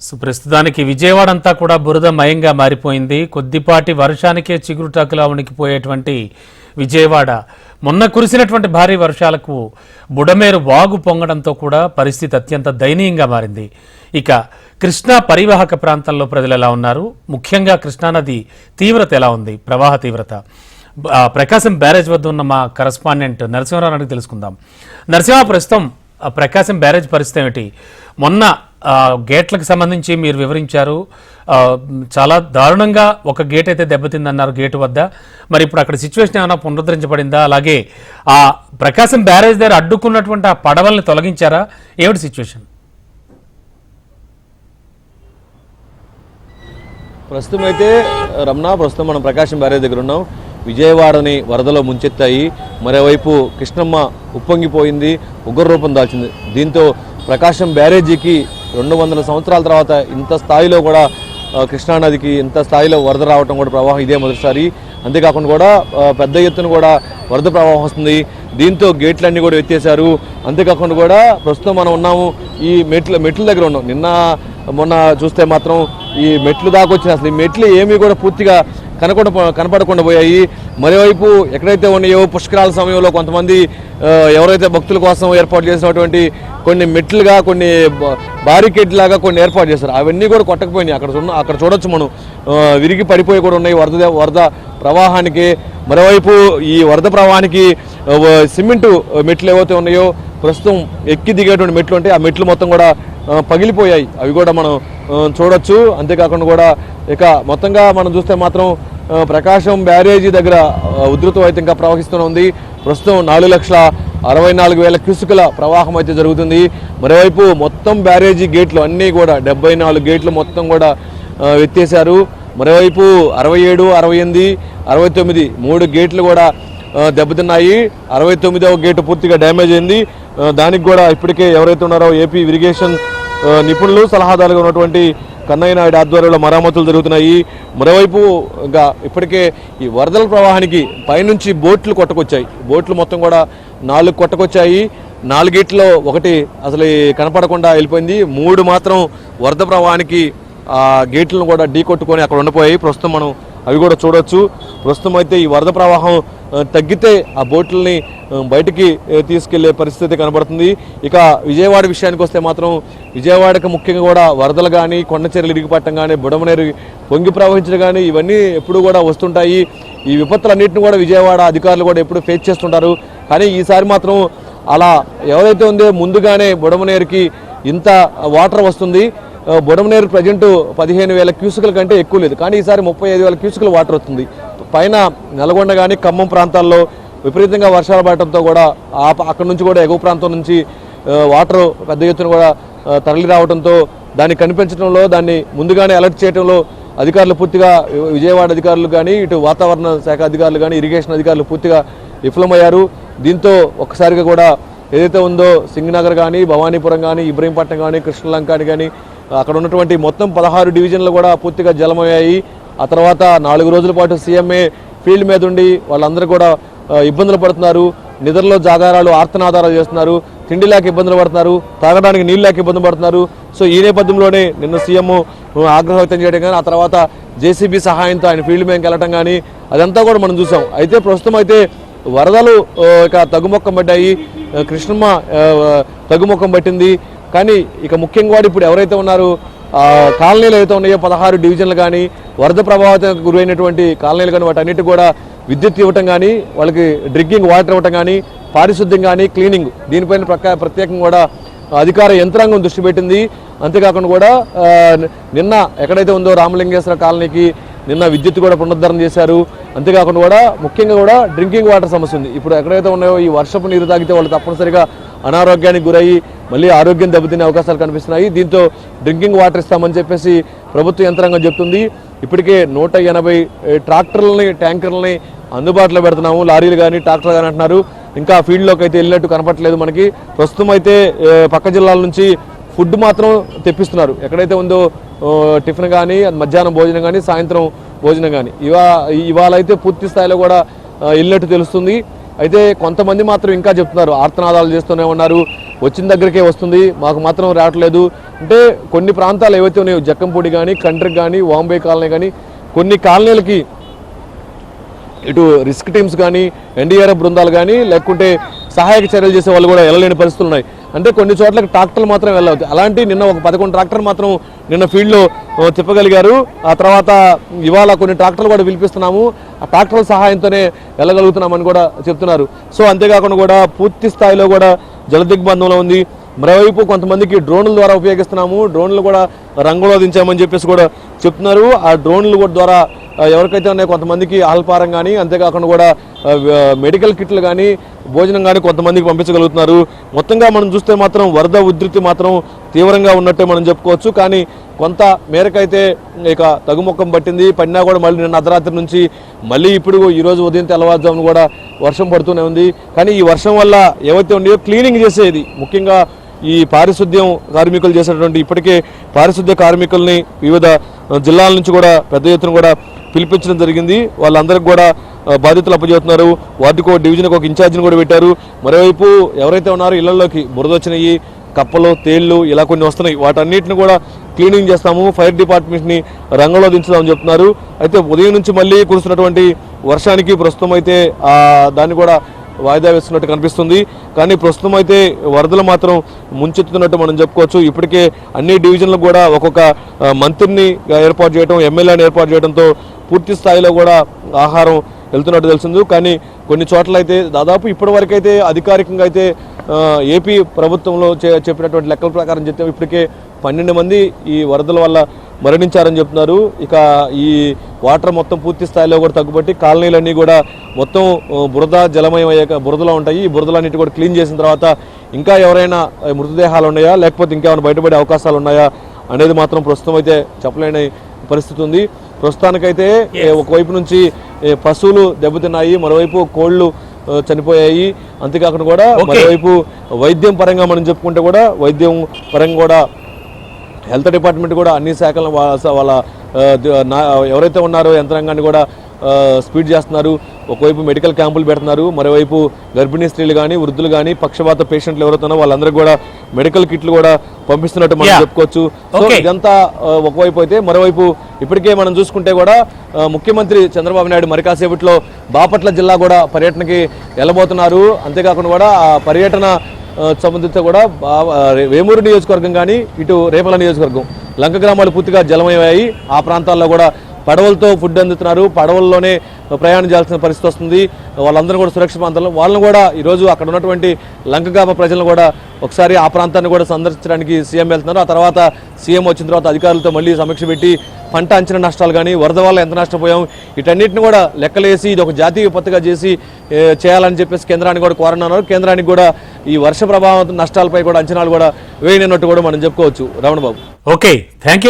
So ప్రస్తుతానికి విజయవాడ అంతా కూడా బురదమయంగా మారిపోయింది. కొద్దిపాటి వర్షానికే చిగురుటాకులా ఉనికిపోయేటువంటి విజయవాడ. మొన్న కురిసినటువంటి భారీ వర్షాలకు బుడమేరు వాగు పొంగడంతో కూడా పరిస్థితి అత్యంత దయనీయంగా మారింది. ఇక కృష్ణా పరివాహక ప్రాంతంలో ప్రజలు ఎలా ఉన్నారు? ముఖ్యంగా కృష్ణానది తీవ్రత ఎలా ఉంది? ప్రవాహ తీవ్రత. ప్రకాశం బ్యారేజ్ వద్ద ఉన్న మా కరస్పాండెంట్ నరసింహరావు తెలుసుకుందాం. నరసింహ ప్రస్తుతం ఆ ప్రకాశం బ్యారేజ్ పరిస్థితి ఏమిటి? మొన్న గేట్లకు సంబంధించి మీరు వివరించారు. చాలా దారుణంగా ఒక గేట్ అయితే దెబ్బతిందన్నారు గేటు వద్ద. మరి ఇప్పుడు అక్కడ సిచ్యువేషన్ ఏమైనా పునరుద్ధరించబడిందా? అలాగే ఆ ప్రకాశం బ్యారేజ్ దగ్గర అడ్డుకున్నటువంటి ఆ పడవల్ని తొలగించారా? ఏమిటి సిచ్యువేషన్? ప్రస్తుతం అయితే రమణ ప్రస్తుతం మనం ప్రకాశం బ్యారేజ్ దగ్గర ఉన్నాం. విజయవాడని వరదలో ముంచెత్తాయి. మరోవైపు కృష్ణమ్మ ఉప్పొంగిపోయింది ఉగ్ర రూపం దాల్చింది. దీంతో ప్రకాశం బ్యారేజీకి రెండు వందల సంవత్సరాల తర్వాత ఇంత స్థాయిలో కూడా కృష్ణానదికి ఇంత స్థాయిలో వరద రావడం కూడా ప్రవాహం ఇదే మొదటిసారి. అంతేకాకుండా కూడా పెద్ద ఎత్తున కూడా వరద ప్రవాహం వస్తుంది. దీంతో గేట్లన్నీ కూడా ఎత్తేసారు అంతేకాకుండా కూడా ప్రస్తుతం మనం ఉన్నాము ఈ మెట్ల మెట్ల దగ్గర ఉన్నాం. నిన్న మొన్న చూస్తే మాత్రం ఈ మెట్లు దాకా వచ్చిన అసలు ఈ మెట్లు ఏమీ కూడా పూర్తిగా కనకుండా కనపడకుండా పోయాయి. మరోవైపు ఎక్కడైతే ఉన్నాయో పుష్కరాల సమయంలో కొంతమంది ఎవరైతే భక్తుల కోసం ఏర్పాటు చేసినటువంటి కొన్ని మెట్లుగా కొన్ని బారికేడ్ లాగా కొన్ని ఏర్పాటు చేశారు. అవన్నీ కూడా కొట్టకపోయినాయి. అక్కడ ఉన్న అక్కడ చూడొచ్చు మనం. విరిగి పడిపోయి కూడా ఉన్నాయి వరద వరద ప్రవాహానికి. మరోవైపు ఈ వరద ప్రవాహానికి సిమెంటు మెట్లు ఏవైతే ఉన్నాయో ప్రస్తుతం ఎక్కి దిగేటువంటి మెట్లు ఉంటాయి. ఆ మెట్లు మొత్తం కూడా పగిలిపోయాయి. అవి కూడా మనం చూడొచ్చు. అంతేకాకుండా కూడా ఇక మొత్తంగా మనం చూస్తే మాత్రం ప్రకాశం బ్యారేజీ దగ్గర ఉధృతం అయితే ఇంకా ప్రవహిస్తూనే ఉంది. ప్రస్తుతం నాలుగు లక్షల అరవై నాలుగు వేల క్యూసుకుల ప్రవాహం అయితే జరుగుతుంది. మరోవైపు మొత్తం బ్యారేజీ గేట్లు అన్నీ కూడా డెబ్బై నాలుగు గేట్లు మొత్తం కూడా ఎత్తేశారు. మరోవైపు అరవై ఏడు అరవై ఎనిమిది అరవై తొమ్మిది మూడు గేట్లు కూడా దెబ్బతిన్నాయి. అరవై తొమ్మిదవ గేటు పూర్తిగా డ్యామేజ్ అయింది. దానికి కూడా ఇప్పటికే ఎవరైతే ఉన్నారో ఏపీ ఇరిగేషన్ నిపుణులు సలహాదారుగా ఉన్నటువంటి కన్నయ్య నాయుడు ఆధ్వర్యంలో మరమ్మతులు జరుగుతున్నాయి. మరోవైపు ఇంకా ఇప్పటికే ఈ వరదల ప్రవాహానికి పైనుంచి బోట్లు కొట్టకొచ్చాయి. బోట్లు మొత్తం కూడా నాలుగు కొట్టకొచ్చాయి. నాలుగిట్లో ఒకటి అసలు కనపడకుండా వెళ్ళిపోయింది. మూడు మాత్రం వరద ప్రవాహానికి ఆ గేట్లను కూడా ఢీ కొట్టుకొని అక్కడ ఉండిపోయాయి. ప్రస్తుతం మనం అవి కూడా చూడొచ్చు. ప్రస్తుతం అయితే ఈ వరద ప్రవాహం తగ్గితే ఆ బోట్లని బయటికి తీసుకెళ్ళే పరిస్థితి కనబడుతుంది. ఇక విజయవాడ విషయానికి వస్తే మాత్రం విజయవాడకి ముఖ్యంగా కూడా వరదలు కానీ కొండ ఇరిగిపట్టడం కానీ బుడమనేరు పొంగి ప్రవహించడం కానీ ఇవన్నీ ఎప్పుడు కూడా వస్తుంటాయి. ఈ విపత్తులన్నింటిని కూడా విజయవాడ అధికారులు కూడా ఎప్పుడు ఫేస్ చేస్తుంటారు. కానీ ఈసారి మాత్రం అలా ఎవరైతే ఉందో ముందుగానే బుడమనేరుకి ఇంత వాటర్ వస్తుంది. బుడమనేరు ప్రజెంట్ పదిహేను వేల క్యూసుకల కంటే ఎక్కువ లేదు. కానీ ఈసారి ముప్పై ఐదు వేల క్యూసుకల వాటర్ వస్తుంది. పైన నల్గొండ కానీ ఖమ్మం ప్రాంతాల్లో విపరీతంగా వర్షాలు పడటంతో కూడా ఆ అక్కడ నుంచి కూడా ఎగువ ప్రాంతం నుంచి వాటర్ పెద్ద ఎత్తున కూడా తరలి రావడంతో దాన్ని కనిపించడంలో దాన్ని ముందుగానే అలర్ట్ చేయడంలో అధికారులు పూర్తిగా విజయవాడ అధికారులు కానీ ఇటు వాతావరణ శాఖ అధికారులు కానీ ఇరిగేషన్ అధికారులు పూర్తిగా విఫలమయ్యారు. దీంతో ఒక్కసారిగా కూడా ఏదైతే ఉందో సింగనగర్ కానీ భవానీపురం కానీ ఇబ్రహీంపట్నం కానీ కృష్ణలంకాని కానీ అక్కడ ఉన్నటువంటి మొత్తం పదహారు డివిజన్లు కూడా పూర్తిగా జలమయ్యాయి ఆ తర్వాత నాలుగు రోజుల పాటు సీఎంఏ ఫీల్డ్ మీద ఉండి వాళ్ళందరూ కూడా ఇబ్బందులు పడుతున్నారు. నిద్రలో జాగారాలు ఆర్తనాదారాలు చేస్తున్నారు. తిండి లేక ఇబ్బందులు పడుతున్నారు. తాగడానికి నీళ్ళు లేక ఇబ్బంది పడుతున్నారు. సో ఈ నేపథ్యంలోనే నిన్న సీఎం ఆగ్రహం వ్యక్తం చేయడం కానీ ఆ తర్వాత జేసీబీ సహాయంతో ఆయన ఫీల్డ్ మీదకి వెళ్ళటం కానీ అదంతా కూడా మనం చూసాం. అయితే ప్రస్తుతం అయితే వరదలు ఇక తగ్గుముఖం పడ్డాయి. కృష్ణమ్మ ఆ, తగ్గుముఖం పట్టింది. కానీ ఇక ముఖ్యంగా ఇప్పుడు ఎవరైతే ఉన్నారో కాలనీలు అయితే ఉన్నాయో పదహారు డివిజన్లు కానీ వరద ప్రభావితం గురైనటువంటి కాలనీలు కానీ వాటన్నిటి కూడా విద్యుత్ ఇవ్వటం కానీ వాళ్ళకి డ్రింకింగ్ వాటర్ ఇవ్వటం కానీ పారిశుద్ధ్యం కానీ క్లీనింగ్ దీనిపైన ప్రకా ప్రత్యేకంగా కూడా అధికార యంత్రాంగం దృష్టి పెట్టింది. అంతేకాకుండా కూడా నిన్న ఎక్కడైతే ఉందో రామలింగేశ్వర కాలనీకి నిన్న విద్యుత్ కూడా పునరుద్ధరణ చేశారు. అంతేకాకుండా కూడా ముఖ్యంగా కూడా డ్రింకింగ్ వాటర్ సమస్య ఉంది. ఇప్పుడు ఎక్కడైతే ఉన్నాయో ఈ వర్షపు నీరు తాగితే వాళ్ళు తప్పనిసరిగా అనారోగ్యానికి గురయ్యి మళ్ళీ ఆరోగ్యం దెబ్బతినే అవకాశాలు కనిపిస్తున్నాయి. దీంతో డ్రింకింగ్ వాటర్ ఇస్తామని చెప్పేసి ప్రభుత్వ యంత్రాంగం చెప్తుంది. ఇప్పటికే నూట ఎనభై ట్రాక్టర్లని ట్యాంకర్లని అందుబాటులో పెడుతున్నాము. లారీలు కానీ ట్రాక్టర్లు కానీ అంటున్నారు. ఇంకా ఫీల్డ్లోకి అయితే వెళ్ళినట్టు కనపట్లేదు మనకి. ప్రస్తుతం అయితే పక్క జిల్లాల నుంచి ఫుడ్ మాత్రం తెప్పిస్తున్నారు. ఎక్కడైతే ఉందో టిఫిన్ కానీ మధ్యాహ్నం భోజనం కానీ సాయంత్రం భోజనం కానీ ఇవా ఇవాళ అయితే పూర్తి స్థాయిలో కూడా వెళ్ళినట్టు తెలుస్తుంది. అయితే కొంతమంది మాత్రం ఇంకా చెప్తున్నారు. ఆర్తనాదాలు చేస్తూనే ఉన్నారు. వచ్చిన దగ్గరికే వస్తుంది. మాకు మాత్రం రావట్లేదు. అంటే కొన్ని ప్రాంతాలు ఏవైతే ఉన్నాయో జక్కంపూడి కానీ కండ్రిక్ కానీ వాంబే కాలనీ కానీ కొన్ని కాలనీలకి ఇటు రిస్క్ టీమ్స్ కానీ ఎన్డీఆర్ఎఫ్ బృందాలు కానీ లేకుంటే సహాయక చర్యలు చేసే వాళ్ళు కూడా వెళ్ళలేని పరిస్థితులు ఉన్నాయి. అంటే కొన్ని చోట్లకి ట్రాక్టర్లు మాత్రం వెళ్ళవచ్చు అలాంటి నిన్న ఒక పదకొండు ట్రాక్టర్ మాత్రం నిన్న ఫీల్డ్లో తిప్పగలిగారు ఆ తర్వాత ఇవాళ కొన్ని ట్రాక్టర్లు కూడా పిలిపిస్తున్నాము. ఆ ట్రాక్టర్ల సహాయంతోనే వెళ్ళగలుగుతున్నామని కూడా చెప్తున్నారు. సో అంతేకాకుండా కూడా పూర్తి స్థాయిలో కూడా జలదిగ్బంధంలో ఉంది. మరోవైపు కొంతమందికి డ్రోన్ల ద్వారా ఉపయోగిస్తున్నాము. డ్రోన్లు కూడా రంగులో దించామని చెప్పేసి కూడా చెప్తున్నారు. ఆ డ్రోన్లు కూడా ద్వారా ఎవరికైతే ఉన్నాయో కొంతమందికి ఆల్పారం కానీ అంతేకాకుండా కూడా మెడికల్ కిట్లు కానీ భోజనం కానీ కొంతమందికి పంపించగలుగుతున్నారు. మొత్తంగా మనం చూస్తే మాత్రం వరద ఉధృతి మాత్రం తీవ్రంగా ఉన్నట్టే మనం చెప్పుకోవచ్చు. కానీ కొంత మేరకైతే ఇక తగుముఖం పట్టింది. పడినా కూడా మళ్ళీ నిన్న అర్ధరాత్రి నుంచి మళ్ళీ ఇప్పుడు ఈరోజు ఉదయం తెల్లవారుజామున కూడా వర్షం పడుతూనే ఉంది. కానీ ఈ వర్షం వల్ల ఏవైతే ఉన్నాయో క్లీనింగ్ చేసేది ముఖ్యంగా ఈ పారిశుద్ధ్యం కార్మికులు చేసేటువంటి ఇప్పటికే పారిశుద్ధ్య కార్మికుల్ని వివిధ జిల్లాల నుంచి కూడా పెద్ద ఎత్తున కూడా పిలిపించడం జరిగింది. వాళ్ళందరికీ కూడా బాధ్యతలు అప్పచెబుతున్నారు. వాటికి ఒక డివిజన్కి ఒక ఇన్ఛార్జిని కూడా పెట్టారు. మరోవైపు ఎవరైతే ఉన్నారో ఇళ్ళలోకి బురద వచ్చినాయి కప్పలు తేళ్ళు ఇలా కొన్ని వస్తున్నాయి. వాటన్నిటిని కూడా క్లీనింగ్ చేస్తాము. ఫైర్ డిపార్ట్మెంట్ని రంగంలో దించుదామని చెప్తున్నారు. అయితే ఉదయం నుంచి మళ్ళీ కురుస్తున్నటువంటి వర్షానికి ప్రస్తుతం అయితే దాన్ని కూడా వాయిదా వేస్తున్నట్టు కనిపిస్తుంది. కానీ ప్రస్తుతం అయితే వరదలు మాత్రం ముంచెత్తుతున్నట్టు మనం చెప్పుకోవచ్చు. ఇప్పటికే అన్ని డివిజన్లకు కూడా ఒక్కొక్క మంత్రిని ఏర్పాటు చేయడం ఎమ్మెల్యేని ఏర్పాటు చేయడంతో పూర్తి స్థాయిలో కూడా ఆహారం వెళ్తున్నట్టు తెలిసింది. కానీ కొన్ని చోట్ల అయితే దాదాపు ఇప్పటి వరకు అయితే అధికారికంగా అయితే ఏపీ ప్రభుత్వంలో చెప్పినటువంటి లెక్కల ప్రకారం చెప్తే ఇప్పటికే పన్నెండు మంది ఈ వరదల వల్ల మరణించారని చెప్తున్నారు. ఇక ఈ వాటర్ మొత్తం పూర్తి స్థాయిలో కూడా తగ్గుబట్టి కాలనీలన్నీ కూడా మొత్తం బురద జలమయం అయ్యాక బురదలో ఉంటాయి. ఈ బురదలన్నిటి కూడా క్లీన్ చేసిన తర్వాత ఇంకా ఎవరైనా మృతదేహాలు ఉన్నాయా? లేకపోతే ఇంకేమైనా బయటపడే అవకాశాలు ఉన్నాయా? అనేది మాత్రం ప్రస్తుతం అయితే చెప్పలేని పరిస్థితి ఉంది. ప్రస్తుతానికైతే ఒకవైపు నుంచి పశువులు దెబ్బతిన్నాయి. మరోవైపు కోళ్ళు చనిపోయాయి అంతేకాకుండా కూడా. మరోవైపు వైద్యం పరంగా మనం చెప్పుకుంటే కూడా వైద్యం పరంగా కూడా హెల్త్ డిపార్ట్మెంట్ కూడా అన్ని శాఖల వాళ్ళ ఎవరైతే ఉన్నారో యంత్రాంగాన్ని కూడా స్పీడ్ చేస్తున్నారు. ఒకవైపు మెడికల్ క్యాంపులు పెడుతున్నారు. మరోవైపు గర్భిణీ స్త్రీలు కానీ వృద్ధులు కానీ పక్షవాత పేషెంట్లు ఎవరైతే ఉన్నారో వాళ్ళందరికీ కూడా మెడికల్ కిట్లు కూడా పంపిస్తున్నట్టు మనం. చెప్పుకోవచ్చు. సో. ఇదంతా ఒకవైపు అయితే మరోవైపు ఇప్పటికే మనం చూసుకుంటే కూడా ముఖ్యమంత్రి చంద్రబాబు నాయుడు మరి కాసేపట్లో బాపట్ల జిల్లా కూడా పర్యటనకి వెళ్ళబోతున్నారు. అంతేకాకుండా కూడా ఆ పర్యటన సంబంధిత కూడా వేమూరు నియోజకవర్గం కానీ ఇటు రేపల నియోజకవర్గం లంక గ్రామాలు పూర్తిగా జలమయమయ్యాయి. ఆ ప్రాంతాల్లో కూడా పడవలతో ఫుడ్ అందుతున్నారు. పడవల్లోనే ప్రయాణం చేయాల్సిన పరిస్థితి వస్తుంది. వాళ్ళందరూ కూడా సురక్షిత ప్రాంతాల్లో వాళ్ళని కూడా ఈరోజు అక్కడ ఉన్నటువంటి లంకగామ ప్రజలను కూడా ఒకసారి ఆ ప్రాంతాన్ని కూడా సందర్శించడానికి సీఎం వెళ్తున్నారు. ఆ తర్వాత సీఎం వచ్చిన తర్వాత అధికారులతో మళ్ళీ సమీక్ష పెట్టి పంట అంచనా నష్టాలు కానీ వరద వల్ల ఎంత నష్టపోయాం వీటన్నిటిని కూడా లెక్కలేసి ఇది ఒక జాతీయ విపత్తుగా చేసి చేయాలని చెప్పేసి కేంద్రానికి కూడా కోరనున్నారు. కేంద్రానికి కూడా ఈ వర్ష ప్రభావం నష్టాలపై కూడా అంచనాలు కూడా వేయనున్నట్టు కూడా మనం చెప్పుకోవచ్చు. Ramana Babu. Okay. Thank you